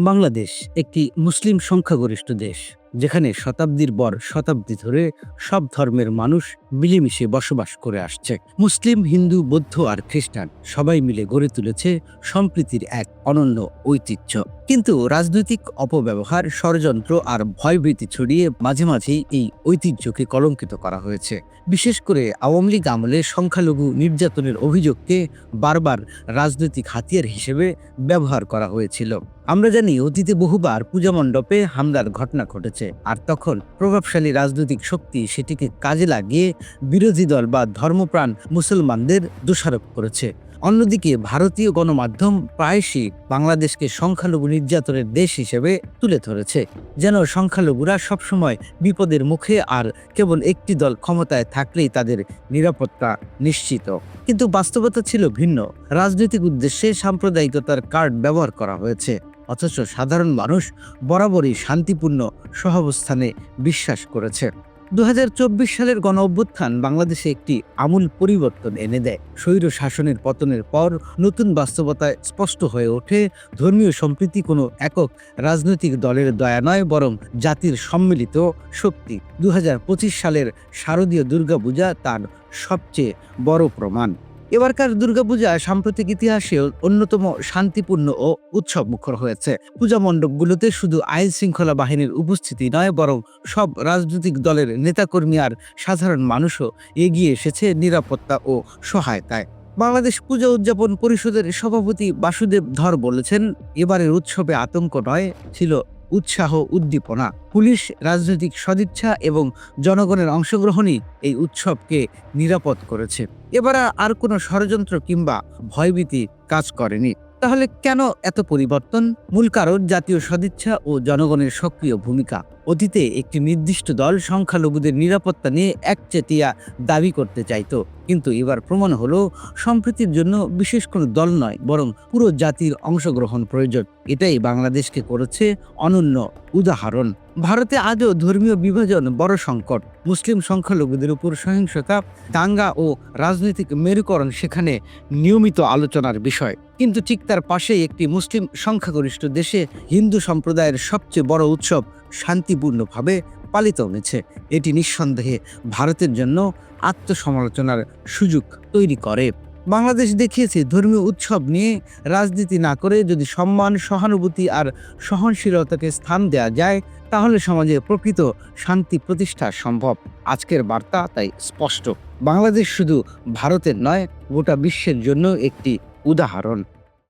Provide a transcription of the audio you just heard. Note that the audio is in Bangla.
বাংলাদেশ একটি মুসলিম সংখ্যাগরিষ্ঠ দেশ। যেখানে শতাব্দীর পর শতাব্দী ধরে সব ধর্মের মানুষ মিলেমিশে বসবাস করে আসছে। মুসলিম, হিন্দু, বৌদ্ধ আর খ্রিস্টান সবাই মিলে গড়ে তুলেছে সম্প্রীতির এক অনন্য ঐতিহ্য। কিন্তু রাজনৈতিক অপব্যবহার, ষড়যন্ত্র আর ভয়ভীতি ছড়িয়ে মাঝে মাঝেই এই ঐতিহ্যকে কলঙ্কিত করা হয়েছে। বিশেষ করে আওয়ামী লীগ আমলে সংখ্যালঘু নির্যাতনের অভিযোগকে বারবার রাজনৈতিক হাতিয়ার হিসেবে ব্যবহার করা হয়েছিল। আমরা জানি, অতীতে বহুবার পূজা মণ্ডপে হামলার ঘটনা ঘটেছে। আর তখন প্রভাবশালী রাজনৈতিক শক্তি সেটিকে কাজে লাগিয়ে বিরোধী দল বা ধর্মপ্রাণ মুসলমানদের দোষারোপ করেছে। অন্যদিকে ভারতীয় গণমাধ্যম প্রায়শই বাংলাদেশকে সংখ্যালঘু নির্যাতনের দেশ হিসেবে তুলে ধরেছে, যেন সংখ্যালঘুরা সবসময় বিপদের মুখে আর কেবল একটি দল ক্ষমতায় থাকলেই তাদের নিরাপত্তা নিশ্চিত। কিন্তু বাস্তবতা ছিল ভিন্ন। রাজনৈতিক উদ্দেশ্যে সাম্প্রদায়িকতার কার্ড ব্যবহার করা হয়েছে। অথচ সাধারণ মানুষ বরাবরই শান্তিপূর্ণ সহাবস্থানে বিশ্বাস করেছে। দু হাজার চব্বিশ সালের গণ অভ্যুত্থান বাংলাদেশে একটি আমূল পরিবর্তন এনে দেয়। স্বৈর শাসনের পতনের পর নতুন বাস্তবতায় স্পষ্ট হয়ে ওঠে, ধর্মীয় সম্প্রীতি কোনো একক রাজনৈতিক দলের দয়া নয়, বরং জাতির সম্মিলিত শক্তি। দু হাজার পঁচিশ সালের শারদীয় দুর্গাপূজা তার সবচেয়ে বড় প্রমাণ। এবারকার দুর্গাপূজা সাম্প্রতিক ইতিহাসে অন্যতম শান্তিপূর্ণ ও উৎসব মুখর হয়েছে। পূজা মণ্ডপগুলোতে শুধু আইন শৃঙ্খলা বাহিনীর উপস্থিতি নয়, বরং সব রাজনৈতিক দলের নেতাকর্মী আর সাধারণ মানুষও এগিয়ে এসেছে নিরাপত্তা ও সহায়তায়। বাংলাদেশ পূজা উদযাপন পরিষদের সভাপতি বাসুদেব ধর বলেছেন, এবারের উৎসবে আতঙ্ক নয়, ছিল উৎসাহ, উদ্দীপনা। পুলিশ, রাজনৈতিক সদিচ্ছা এবং জনগণের অংশগ্রহণই এই উৎসবকে নিরাপদ করেছে। এবার আর কোনো ষড়যন্ত্র কিংবা ভয়ভীতি কাজ করেনি। তাহলে কেন এত পরিবর্তন? মূল কারণ জাতীয় সদিচ্ছা ও জনগণের সক্রিয় ভূমিকা। অতীতে একটি নির্দিষ্ট দল সংখ্যালঘুদের নিরাপত্তা নিয়ে একচেটিয়া দাবি করতে চাইতো। কিন্তু এবার প্রমাণ হলো, সম্প্রীতির জন্য বিশেষ কোনো দল নয়, বরং পুরো জাতির অংশগ্রহণ প্রয়োজন। এটাই বাংলাদেশকে করেছে অনন্য উদাহরণ। ভারতে আজও ধর্মীয় বিভাজন বড় সংকট। মুসলিম সংখ্যালঘুদের উপর সহিংসতা, দাঙ্গা ও রাজনৈতিক মেরুকরণ সেখানে নিয়মিত আলোচনার বিষয়। কিন্তু ঠিক তার পাশেই একটি মুসলিম সংখ্যাগরিষ্ঠ দেশে হিন্দু সম্প্রদায়ের সবচেয়ে বড় উৎসব শান্তিপূর্ণভাবে পালিত হয়েছে। এটি নিঃসন্দেহে ভারতের জন্য আত্মসমালোচনার সুযোগ তৈরি করে। বাংলাদেশ দেখিয়েছে ধর্মীয় উৎসব নিয়ে রাজনীতি না করে যদি সম্মান, সহানুভূতি আর সহনশীলতাকে স্থান দেওয়া যায়, তাহলে সমাজে প্রকৃত শান্তি প্রতিষ্ঠা সম্ভব। আজকের বার্তা তাই স্পষ্ট। বাংলাদেশ শুধু ভারতের নয়, গোটা বিশ্বের জন্য একটি উদাহরণ।